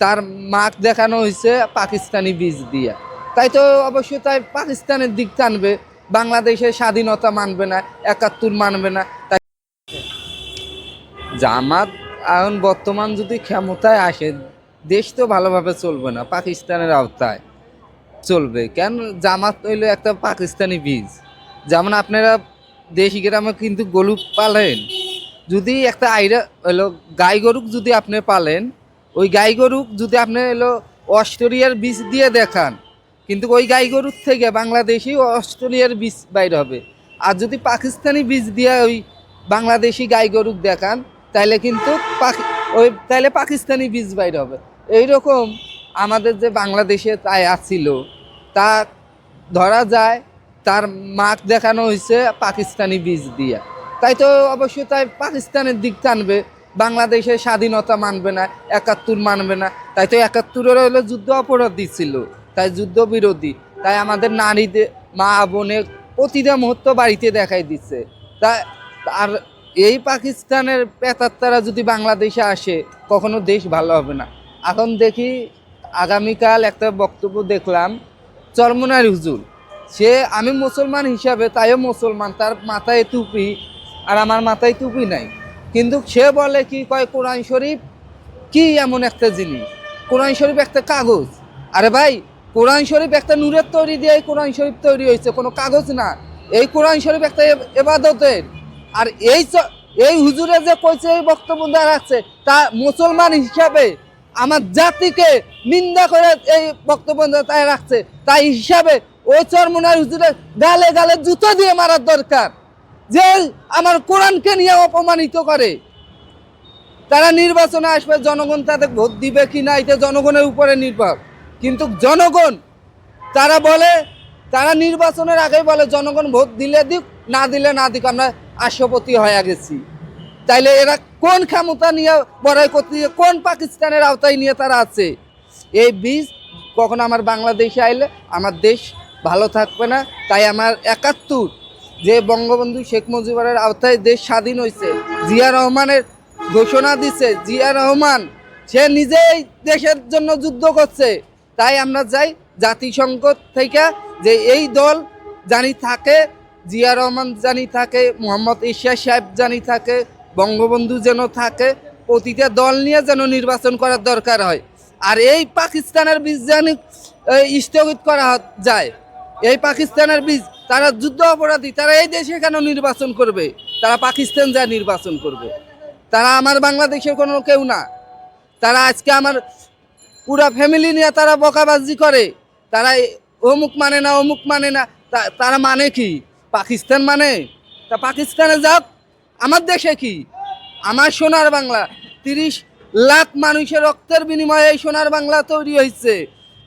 তার মাক দেখানো হয়েছে পাকিস্তানি বীজ দিয়া। তাই তো অবশ্যই তাই পাকিস্তানের দিক টানবে, বাংলাদেশের স্বাধীনতা মানবে না, একাত্তর মানবে না, তাই জামাত এখন বর্তমান যদি ক্ষমতায় আসে, দেশ তো ভালোভাবে চলবে না, পাকিস্তানের আওতায় চলবে। কেন জামাত হইল একটা পাকিস্তানি বীজ? যেমন আপনারা দেশ গ্রামে কিন্তু গরু পালেন, যদি একটা আইরা হলো, গাই গরুক যদি আপনি পালেন ওই গাই গরু যদি আপনি এলো অস্ট্রেলিয়ার বীজ দিয়ে দেখান, কিন্তু ওই গাই গরুর থেকে বাংলাদেশি অস্ট্রেলিয়ার বীজ বাইর হবে। আর যদি পাকিস্তানি বীজ দিয়ে ওই বাংলাদেশি গাই গরুক দেখান, তাইলে কিন্তু ওই তাইলে পাকিস্তানি বীজ বাইর হবে। এইরকম আমাদের যে বাংলাদেশে তাই আছিল। তা ধরা যায়, তার মাক দেখানো হয়েছে পাকিস্তানি বীজ দিয়া। তাই তো অবশ্যই তাই পাকিস্তানের দিক টানবে। বাংলাদেশের স্বাধীনতা মানবে না, একাত্তর মানবে না। তাই তো একাত্তরের হলো যুদ্ধ অপরাধী ছিল, তাই যুদ্ধ বিরোধী। তাই আমাদের নারীদের, মা বোনের প্রতিটা মুহূর্ত বাড়িতে দেখাই দিচ্ছে। তা, আর এই পাকিস্তানের পেতাত্তারা যদি বাংলাদেশে আসে, কখনো দেশ ভালো হবে না। এখন দেখি, আগামীকাল একটা বক্তব্য দেখলাম চরমনার হুজুর। সে, আমি মুসলমান হিসাবে, তাইও মুসলমান, তার মাথায় টুপি, আর আমার মাথায় টুপি নাই। কিন্তু সে বলে কি, কয়, কোরআন শরীফ কি এমন একটা জিনিস? কোরআন শরীফ একটা কাগজ। আরে ভাই, কোরআন শরীফ একটা নূরের তৈরি দিয়ে কোরআন শরীফ তৈরি হয়েছে, কোনো কাগজ না। এই কোরআন শরীফ একটা এব- এবাদতের। আর এই এই হুজুরে যে কইছে, এই বক্তব্য রাখছে তা মুসলমান হিসাবে আমার জাতিকে নিন্দা করে এই বক্তব্য তাই রাখছে। তাই হিসাবে ওই চরমনার হুজুরে গালে গালে জুতো দিয়ে মারার দরকার। যে আমার কোরআনকে নিয়ে অপমানিত করে। তারা নির্বাচনে আসবে, জনগণ তাদের ভোট দিবে কি না, এটা জনগণের উপরে নির্ভর। কিন্তু জনগণ, তারা বলে, তারা নির্বাচনের আগে বলে, জনগণ ভোট দিলে দিক, না দিলে না দিক, আমরা আশ্বপতি হয়ে গেছি। তাইলে এরা কোন ক্ষমতা নিয়ে বড়াই করতে কোন পাকিস্তানের আওতায় নিয়ে তারা আছে? এই বীজ কখন আমার বাংলাদেশে আইলে, আমার দেশ ভালো থাকবে না, তাই আমার একাত্তর যে বঙ্গবন্ধু শেখ মুজিবুরের আওতায় দেশ স্বাধীন হয়েছে জিয়া রহমানের ঘোষণা দিছে জিয়া রহমান সে নিজেই দেশের জন্য যুদ্ধ করছে। তাই আমরা যাই জাতিসংঘ থেকে যে এই দল জানি থাকে জিয়া রহমান জানি থাকে মোহাম্মদ ইশিয়া সাহেব জানি থাকে বঙ্গবন্ধু যেন থাকে প্রতিটা দল নিয়ে যেন নির্বাচন করার দরকার হয়। আর এই পাকিস্তানের বীজ এই, স্থগিত করা যায়। এই পাকিস্তানের বীজ তারা যুদ্ধ অপরাধী, তারা এই দেশে কেন নির্বাচন করবে? তারা পাকিস্তান যা নির্বাচন করবে। তারা আমার বাংলাদেশের কোনো কেউ না। তারা আজকে আমার পুরা ফ্যামিলি নিয়ে তারা বকাবাজি করে। তারা অমুক মানে না, অমুক মানে না তারা মানে কি? পাকিস্তান মানে? তা পাকিস্তানে যাক, আমার দেশে কি? আমার সোনার বাংলা, তিরিশ লাখ মানুষের রক্তের বিনিময়ে এই সোনার বাংলা তৈরি হয়েছে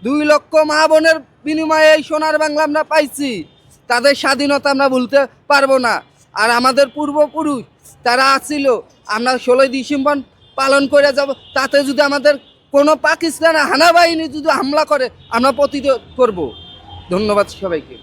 দুই লক্ষ মা বোনের বিনিময়ে এই সোনার বাংলা আমরা পাইছি। তাদের স্বাধীনতা আমরা বলতে পারব না। আর আমাদের পূর্বপুরুষ তারা আছিল, আমরা ষোলোই ডিসেম্বর পালন করে যাব, তাতে যদি আমাদের কোনো পাকিস্তানের হানাবাহিনী যদি হামলা করে, আমরা প্রতিরোধ করব। ধন্যবাদ সবাইকে।